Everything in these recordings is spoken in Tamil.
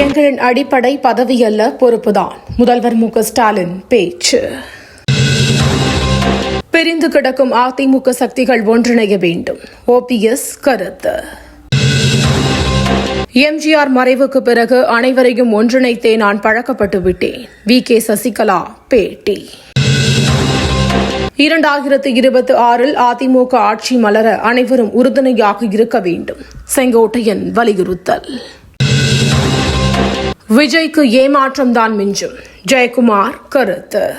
எங்களின் அடிப்படை பதவி அல்ல பொறுப்புதான். முதல்வர் மு ஸ்டாலின் பேச்சு. பிரிந்து கிடக்கும் அதிமுக சக்திகள் ஒன்றிணைய வேண்டும். ஓபிஎஸ் கருத்து. எம்ஜிஆர் மறைவுக்கு பிறகு அனைவரையும் ஒன்றிணைத்தே நான் பழக்கப்பட்டு விட்டேன் வி. கே. சசிகலா பேட்டி. இரண்டாயிரத்து இருபத்தி ஆறில் அதிமுக ஆட்சி மலர அனைவரும் உறுதுணையாக இருக்க வேண்டும். செங்கோட்டையன் வலியுறுத்தல். விஜய்க்கு ஏமாற்றம் தான் மிஞ்சும். ஜெயக்குமார் கருத்து.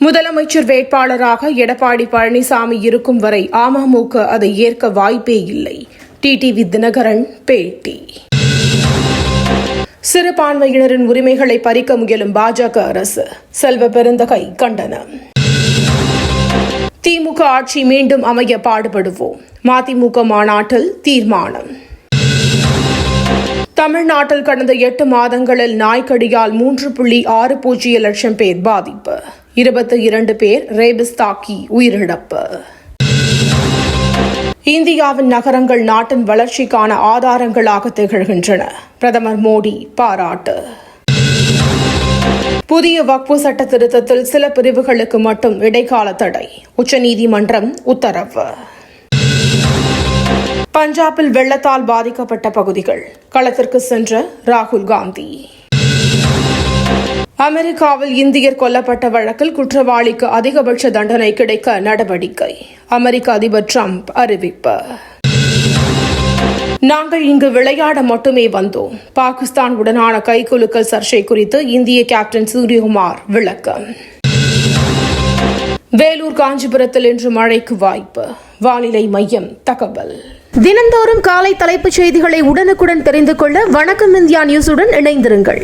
முதலமைச்சர் வேட்பாளராக எடப்பாடி பழனிசாமி இருக்கும் வரை அமமுக அதை ஏற்க வாய்ப்பே இல்லை. டிடிவி தினகரன் பேட்டி. சிறுபான்மையினரின் உரிமைகளை பறிக்க முயலும் பாஜக அரசு. செல்வ பெருந்தகை கண்டனம். திமுக ஆட்சி மீண்டும் அமைய பாடுபடுவோம். மதிமுக மாநாட்டில் தீர்மானம். தமிழ்நாட்டில் கடந்த எட்டு மாதங்களில் நாய்க்கடியால் மூன்று புள்ளி ஆறு பூஜ்ஜிய லட்சம் பேர் பாதிப்பு. இருபத்தி இரண்டு பேர் ரேபிஸ் தாக்கி உயிரிழப்பு. இந்தியாவின் நகரங்கள் நாட்டின் வளர்ச்சிக்கான ஆதாரங்களாக திகழ்கின்றன. பிரதமர் மோடி பாராட்டு. புதிய வக்பு சட்ட திருத்தத்தில் சில பிரிவுகளுக்கு மட்டும் இடைக்கால தடை. உச்சநீதிமன்றம் உத்தரவு. பஞ்சாபில் வெள்ளத்தால் பாதிக்கப்பட்ட பகுதிகள். களத்திற்கு சென்ற ராகுல் காந்தி. அமெரிக்காவில் இந்தியர் கொல்லப்பட்ட வழக்கில் குற்றவாளிக்கு அதிகபட்ச தண்டனை கிடைக்க நடவடிக்கை. அமெரிக்க அதிபர் ட்ரம்ப் அறிவிப்பு. நாங்கள் இங்கு விளையாட மட்டுமே வந்தோம். பாகிஸ்தான் உடனான கைகுலுக்கல் சர்ச்சை குறித்து இந்திய கேப்டன் சூரியகுமார் விளக்கம். வேலூர் காஞ்சிபுரத்தில் இன்று மழைக்கு வாய்ப்பு. வானிலை மையம் தகவல். தினந்தோறும் காலை தலைப்புச் செய்திகளை உடனுக்குடன் தெரிந்து கொள்ள வணக்கம் இந்தியா நியூஸுடன் இணைந்திருங்கள்.